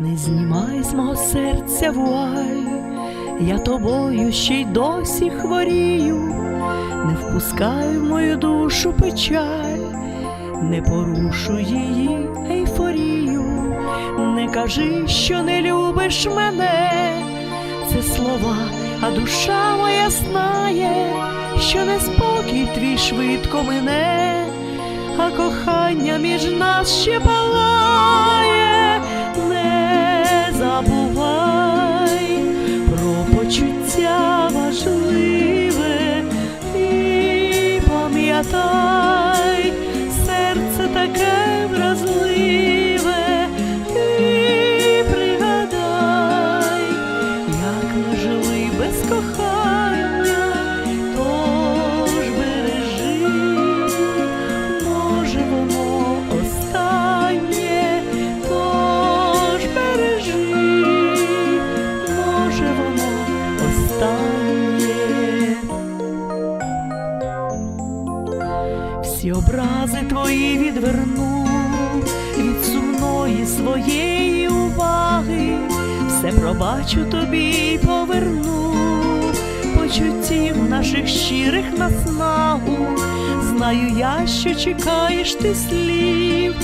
з мого серця вуаль, я тобою ще й досі хворію, не впускай в мою душу печаль, не порушуй її ейфорію, не кажи, що не любиш мене, це слова, а душа моя знає, що неспокій твій швидко мине, а кохання між нас ще палає, почуття важливе. І пам'ятай, серце таке вразливе, і пригадай, як ми жили без кохання, твої відверну від сумної своєї уваги, все пробачу тобі й поверну почуттів наших щирих наснагу. Знаю я, що чекаєш ти слів.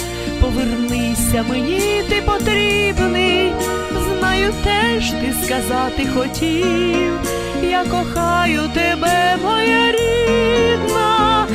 Повернися мені, ти потрібний. Знаю, теж ти сказати хотів. Я кохаю тебе, моя рідна,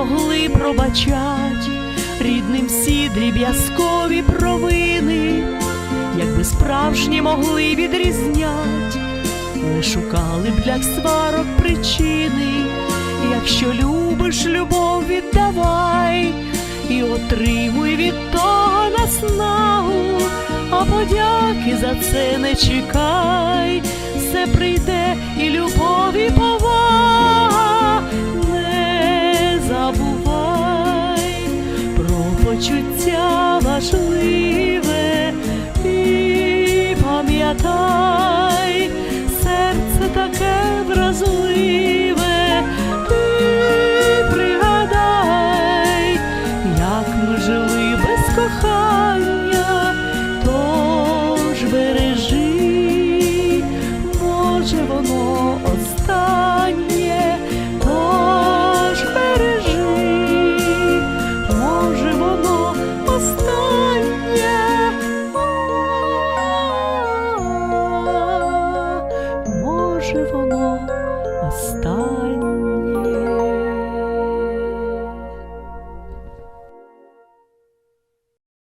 могли пробачать рідним всі дріб'язкові провини, якби справжні могли відрізнять, не шукали б для сварок причини, якщо любиш, любов віддавай і отримуй від того наснагу, а подяки за це не чекай, все прийде і любов, важливе і пам'ятай, серце таке вразливе.